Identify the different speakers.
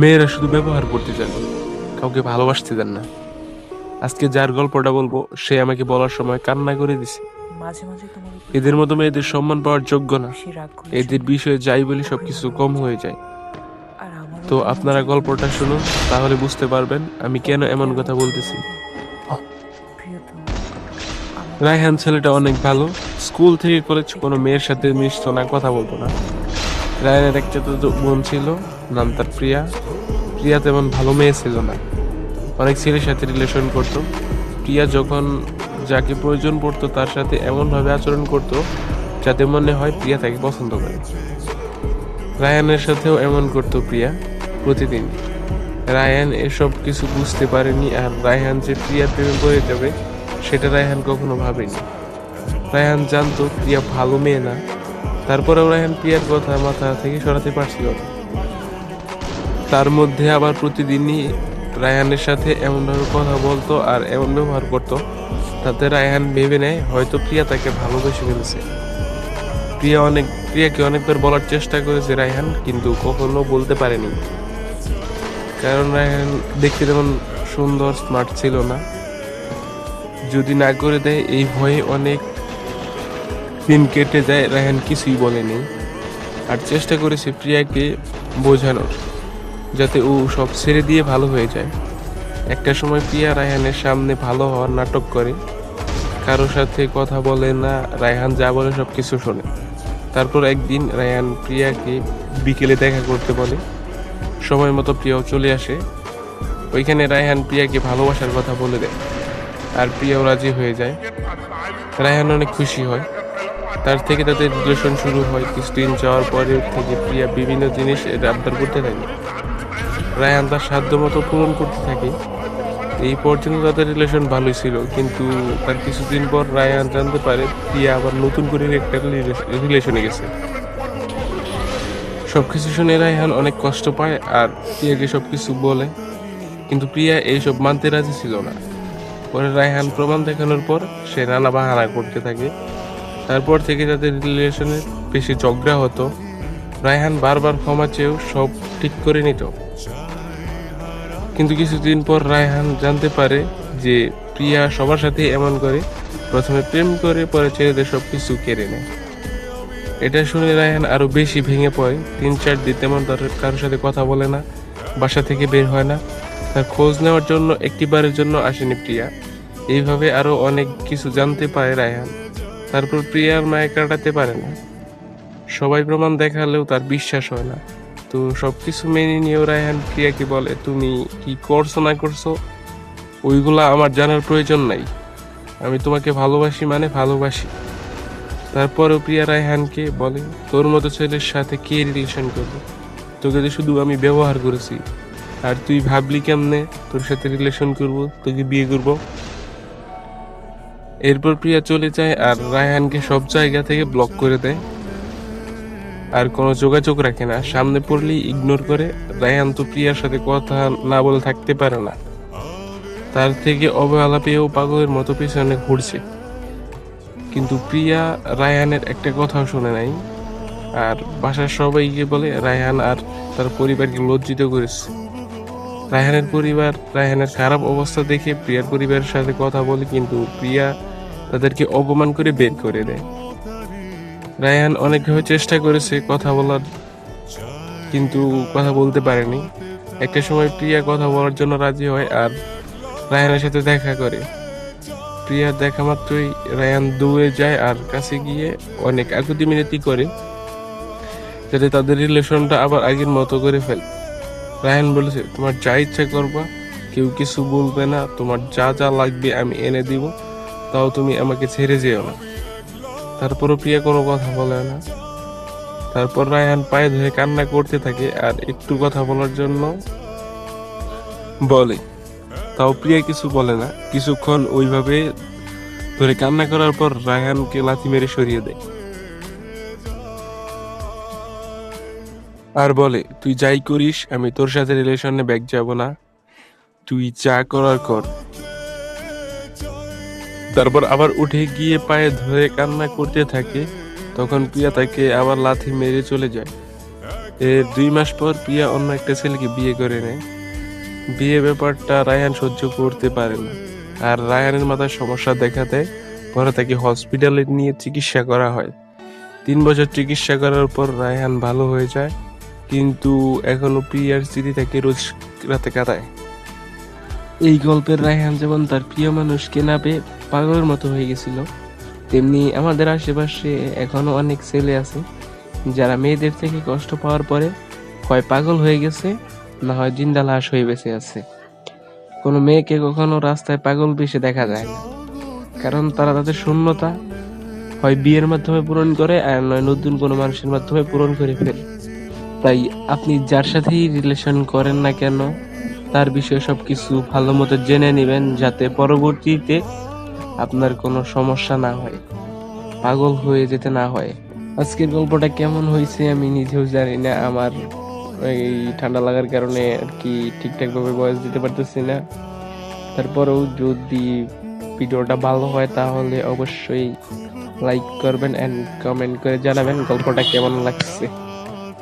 Speaker 1: মেয়েরা শুধু ব্যবহার করতে জানে কাউকে ভালোবাসতে দেন না। আজকে যার গল্পটা বলব সে আমাকে বলার সময় কান্না করে দিছে।
Speaker 2: মাঝে মাঝে তোমার উপর
Speaker 1: এদের মতো মেয়েদের সম্মান পাওয়ার যোগ্য না।
Speaker 2: বেশি রাগ করি
Speaker 1: এদের বিষয়ে যাই বলি সবকিছু কম হয়ে যায়।
Speaker 2: আর আমার
Speaker 1: তো আপনারা গল্পটা শুনুন তাহলে বুঝতে পারবেন আমি কেন এমন কথা বলতেছি।
Speaker 2: প্রিয়তম
Speaker 1: রায়হান ছেলেটা অনেক ভালো। স্কুল থেকে কলেজ কোনো মেয়ের সাথে মিশতো না কথা বলতো না। রায়হানের এক তো বোন ছিল, নাম তার প্রিয়া। প্রিয়া তেমন ভালো মেয়ে ছিল না। অনেক ছেলের সাথে রিলেশন করতো। প্রিয়া যখন যাকে প্রয়োজন পড়তো, তার সাথে এমনভাবে আচরণ করতো, যাতে মনে হয় প্রিয়া তাকে পছন্দ করে। রায়ানের সাথেও এমন করতো প্রিয়া প্রতিদিন। রায়ান এসব কিছু বুঝতে পারেনি আর রায়হান যে প্রিয়ার প্রেমে পড়ে যাবে, সেটা রায়হান কখনো ভাবেনি। রায়হান জানতো প্রিয়া ভালো মেয়ে না। তারপরেও রায়হান প্রিয়ার কথা মাথা থেকে সরাতে পারছিল না। তার মধ্যে আবার প্রতিদিনই রায়হানের সাথে এমনভাবে কথা বলতো আর এমন ব্যবহার করতো, তাতে রায়হান ভেবে নেয়, হয়তো প্রিয়া তাকে ভালোবেসে ফেলেছে। প্রিয়া অনেক প্রিয়াকে অনেকবার বলার চেষ্টা করেছে রায়হান কিন্তু কখনো বলতে পারেনি। কারণ রায়হান দেখতে তেমন সুন্দর স্মার্ট ছিল না। যদি না করে দেয়, এই ভয়ে অনেক দিন কেটে যায়, রায়হান কিছুই বলেনি। আর চেষ্টা করেছে প্রিয়াকে বোঝানোর, যাতে ও সব ছেড়ে দিয়ে ভালো হয়ে যায়। একটা সময় প্রিয়া রায়হানের সামনে ভালো হওয়ার নাটক করে কারোর সাথে কথা বলে না, রায়হান যা বলে সব কিছু শোনে। তারপর একদিন রায়হান প্রিয়াকে বিকেলে দেখা করতে বলে, সময় মতো প্রিয়াও চলে আসে। ওইখানে রায়হান প্রিয়াকে ভালোবাসার কথা বলে দেয়, আর প্রিয়াও রাজি হয়ে যায়। রায়হান অনেক খুশি হয়। তার থেকে তাদের রিলেশন শুরু হয় কিছুদিন যাওয়ার পরে থেকে প্রিয়া বিভিন্ন জিনিস আবদার করতে থাকে। রায়হান তার সাধ্য মতো পূরণ করতে থাকে। এই পর্যন্ত তাদের রিলেশন ভালোই ছিল, কিন্তু তার কিছুদিন পর রায়হান জানতে পারে প্রিয়া আবার নতুন করে একটা রিলেশনে গেছে। সব কিছু শুনে রায়হান অনেক কষ্ট পায় আর প্রিয়াকে সব কিছু বলে, কিন্তু প্রিয়া এইসব মানতে রাজি ছিল না। পরে রায়হান প্রমাণ দেখানোর পর সে নানা বাহানা করতে থাকে। তারপর থেকে তাদের রিলেশনে বেশি ঝগড়া হতো। রায়হান বারবার ক্ষমা চেয়েও সব ঠিক করে নিত। কিন্তু কিছুদিন পর রায়হান জানতে পারে যে প্রিয়া সবার সাথে এমন করে, প্রথমে প্রেম করে, পরে ছেলেদের সব কিছু কেড়ে নেয়। এটা শুনে রায়হান আরও বেশি ভেঙে পড়ে। তিন, চার দিন তেমন তার কারোর সাথে কথা বলে না, বাসা থেকে বের হয় না। তার খোঁজ নেওয়ার জন্য একটিবারের জন্য আসেনি প্রিয়া। এইভাবে আরও অনেক কিছু জানতে পারে রায়হান। তারপর প্রিয়ার মায়ে কাটাতে পারে না। সবাই প্রমাণ দেখালেও তার বিশ্বাস হয় না। তো সব কিছু মেনে নিয়েও রায়হান প্রিয়াকে বলে, তুমি কি করছ না করছ? ওইগুলা আমার জানার প্রয়োজন নাই। আমি তোমাকে ভালোবাসি মানে ভালোবাসি। তারপরেও প্রিয়া রায়হানকে বলে, তোর মতো ছেলের সাথে কে রিলেশন করবে? তোকে তো শুধু আমি ব্যবহার করেছি। আর তুই ভাবলি কেমনে তোর সাথে রিলেশন করব? তোকে বিয়ে করব? এরপর প্রিয়া চলে যায় আর রায়হানকে সব জায়গা থেকে ব্লক করে দেয়। আর কোনো যোগাযোগ রাখে না। সামনে পড়লেই ইগনোর করে, রায়হান তো প্রিয়ার সাথে কথা না বলে থাকতে পারে না। তার থেকে অবহেলা পেয়েও পাগলের মতো পেছনে ঘুরছে। কিন্তু প্রিয়া রায়হানের একটা কথাও শুনে নাই। আর বাসার সবাইকে বলে রায়হান আর তার পরিবারকে লজ্জিত করেছে। রায়হানের পরিবার, রায়হানের খারাপ অবস্থা দেখে প্রিয়ার পরিবারের সাথে কথা বলে কিন্তু প্রিয়া তাদেরকে অপমান করে বের করে দেয়। রায়হান অনেকভাবে চেষ্টা করেছে কথা বলার, কিন্তু কথা বলতে পারেনি। একটা সময় প্রিয়া কথা বলার জন্য রাজি হয় আর রায়হানের সাথে দেখা করে। প্রিয়া দেখা মাত্রই রায়ান দৌড়ে যায় আর কাছে গিয়ে অনেক আকুতি মিনতি করে, যাতে তাদের রিলেশনটা আবার আগের মতো করে ফেলে। রায়ান বলেছে, তোমার যা ইচ্ছা করবা, কেউ কিছু বলবে না, তোমার যা যা লাগবে আমি এনে দিব, তাও তুমি আমাকে ছেড়ে যেও না। তারপরও প্রিয়া কোনো কথা বলে না। তারপর রায়হান পায়ে ধরে কান্না করতে থাকে আর একটু কথা বলার জন্য বলে। তাও প্রিয়া কিছু বলে না। কিছুক্ষণ ওইভাবে ধরে কান্না করার পর রায়হানকে লাথি মেরে সরিয়ে দেয়। আর বলে, তুই যাই করিস, আমি তোর সাথে রিলেশনে ব্যাগ যাব না। তুই যা করার কর। তারপর আবার উঠে গিয়ে পায়ে ধরে কান্না করতে থাকে। তখন প্রিয়া তাকে আবার লাথি মেরে চলে যায়। এর দুই মাস পর প্রিয়া অন্য একটা ছেলেকে বিয়ে করে নেয়। বিয়ে ব্যাপারটা রায়হান সহ্য করতে পারে না। আর রায়হানের মাথায় সমস্যা দেখা দেয়। পরে তাকে হসপিটালে নিয়ে চিকিৎসা করা হয়। তিন বছর চিকিৎসা করার পর রায়হান ভালো হয়ে যায়। কিন্তু এখনও প্রিয়ার স্মৃতি তাকে রোজ রাতে কাটায় এই গল্পের রায়হান যেমন তার প্রিয় মানুষকে না পেয়ে পাগলের মতো হয়ে গেছিল, তেমনি আমাদের আশেপাশে এখনও অনেক ছেলে আছে, যারা মেয়েদের থেকে কষ্ট পাওয়ার পরে হয় পাগল হয়ে গেছে, না হয় জিন্দা লাশ হয়ে বেঁচে আছে। কোনো মেয়েকে কখনো রাস্তায় পাগল বেশি দেখা যায় না কারণ তারা তাদের শূন্যতা হয় বিয়ের মাধ্যমে পূরণ করে আর নয় নতুন কোনো মানুষের মাধ্যমে পূরণ করে ফেলে। তাই আপনি যার সাথেই রিলেশন করেন না কেন, তার বিষয়ে সবকিছু ভালো মতো জেনে নেবেন যাতে পরবর্তীতে আপনার কোনো সমস্যা না হয়, পাগল হয়ে যেতে না হয়। আজকের গল্পটা কেমন হয়েছে আমি নিজেও জানি না, আমার এই ঠান্ডা লাগার কারণে আর কি ঠিকঠাকভাবে বয়স দিতে পারতেছি না। তারপরেও যদি ভিডিওটা ভালো হয় তাহলে অবশ্যই লাইক করবেন অ্যান্ড কমেন্ট করে জানাবেন গল্পটা কেমন লাগছে।